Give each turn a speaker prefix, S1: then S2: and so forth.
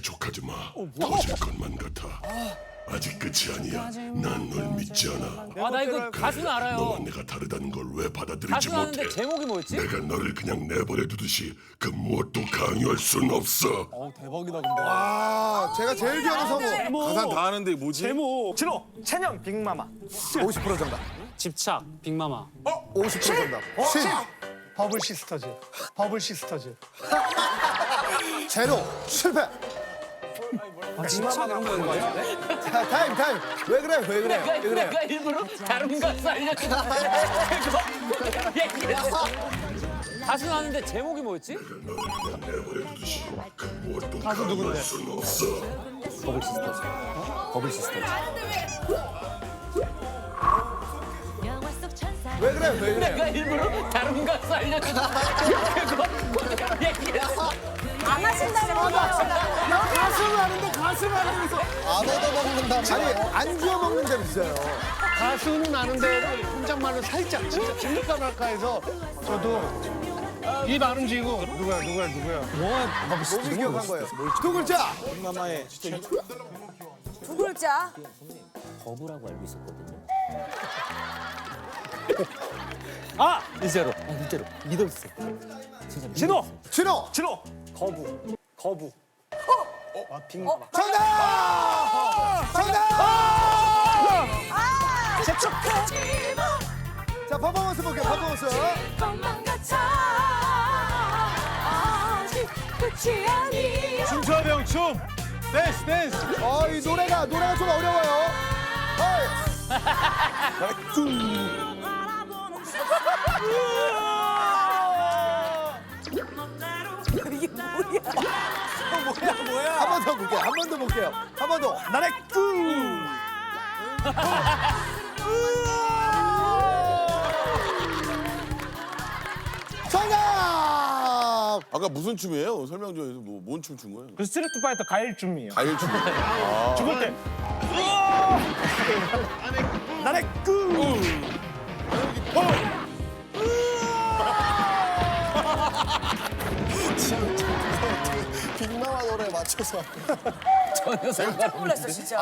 S1: 재촉하지 마. 터질 것만 같아. 아직 끝이 아니야. 난 널 믿지 않아.
S2: 아 나 이거 가수는
S1: 너와
S2: 알아요.
S1: 내가 다르다는 걸 왜 받아들이지
S2: 가수는
S1: 못해?
S2: 아는데 제목이 뭐였지?
S1: 내가 너를 그냥 내버려 두듯이 그 무엇도 강요할 순 없어.
S3: 아, 제가 제일 좋아하는 성우.
S4: 가사 다 아는데 뭐지?
S5: 제목 진호 채녕 빅마마
S3: 50% 정답.
S6: 집착 빅마마
S3: 50% 정답. 신.
S7: 버블 시스터즈. 버블 시스터즈.
S3: 제로. 실패.
S5: 빅마마 이런 거인 거 같은데
S3: 자, 타임, 타임. 왜 그래, 왜 그래,
S2: 내가,
S3: 왜 그래.
S2: 내가 일부러 다른 가수 알려주고 그거 얘기했어. 가수는 아는데 제목이 뭐였지?
S1: 순 없어.
S2: 버블 시스터즈. 버블 시스터즈.
S3: 왜 그래, 왜 그래.
S2: 내가 일부러 다른 가수 알려주고 그거 얘기했어.
S8: 안 하신다는 거예요.
S3: 가슴을 하면서. 안 얻어먹는다. 아니, 안 주워 먹는 데는 있어요.
S7: 가수는 아는데 혼잣말로 살짝 진짜 들릴까 말까 해서 저도 입 안 움직이고 누구야 누구야 누구야
S3: 몸이 기억한 거예요. 두 글자.
S5: 빅마마의
S8: 두 글자.
S2: 버블하고 알고 있었거든요.
S5: 아
S2: 진짜로. 아 진짜로. 믿었어. 진짜
S5: 진호
S3: 진호.
S5: 진호 거부 거부 아 빅마마
S3: 정답! 정답! 자, 퍼포먼스 볼게요, 퍼포먼스.
S9: 것만 같아 아직 끝이 아니야
S5: 춤춰병 춤 댄스 댄스
S3: 어, 이 노래가, 노래가 좀 어려워요. 어이. 한 번 더 볼게요, 한 번 더 볼게요. 한 번 더.
S5: 나래 꾸
S3: 정답!
S4: 아까 무슨 춤이에요? 설명 좀 해서 뭐, 뭔 춤 춘 거예요?
S5: 그 스트리트 파이터 가일 춤이에요
S4: 가일 춤.
S5: 죽을 때 나래 꾸
S3: 노래 맞춰서.
S2: 전혀 상관
S8: 놀랐어 진짜.